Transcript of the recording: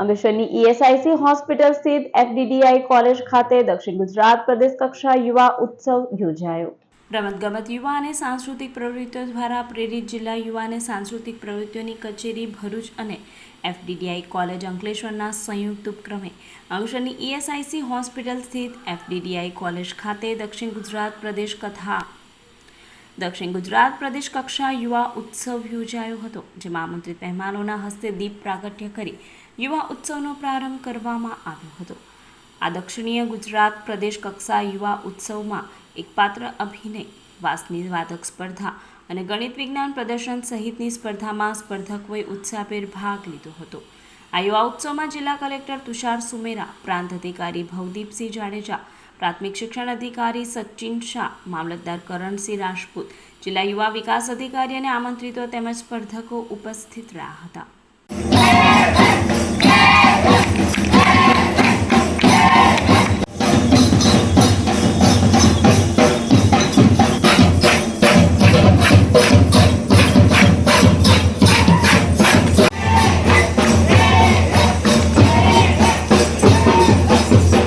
અંકલેશ્વરની ESIC hospital સ્થિત FDDI college ખાતે દક્ષિણ ગુજરાત પ્રદેશ કક્ષા યુવા ઉત્સવ યોજાયો. રમતગમત યુવા અને સાંસ્કૃતિક પ્રવૃત્તિઓ દ્વારા પ્રેરિત જિલ્લા યુવા અને સાંસ્કૃતિક પ્રવૃત્તિઓની કચેરી ભરૂચ અને એફડીડીઆઈ કોલેજ અંકલેશ્વરના સંયુક્ત ઉપક્રમે અંકલેશ્વરની ઈએસઆઈસી હોસ્પિટલ સ્થિત એફડીડીઆઈ કોલેજ ખાતે દક્ષિણ ગુજરાત પ્રદેશ કથા દક્ષિણ ગુજરાત પ્રદેશ કક્ષા યુવા ઉત્સવ યોજાયો હતો, જેમાં આમંત્રિત મહેમાનોના હસ્તે દીપ પ્રાગટ્ય કરી યુવા ઉત્સવનો પ્રારંભ કરવામાં આવ્યો હતો. આ દક્ષિણીય ગુજરાત પ્રદેશ કક્ષા યુવા ઉત્સવમાં એક પાત્ર અભિનય વાસની વાદક સ્પર્ધા અને ગણિત વિજ્ઞાન પ્રદર્શન સહિતની સ્પર્ધામાં સ્પર્ધકોએ ઉત્સાહભેર ભાગ લીધો હતો. આ યુવા ઉત્સવમાં જિલ્લા કલેક્ટર તુષાર સુમેરા, પ્રાંત અધિકારી ભવદીપસિંહ જાડેજા પ્રાથમિક શિક્ષણ અધિકારી સચિન શાહ, મામલતદાર કરણસિંહ રાજપૂત, જિલ્લા યુવા વિકાસ અધિકારી અને આમંત્રિતો તેમજ સ્પર્ધકો ઉપસ્થિત રહ્યા હતા.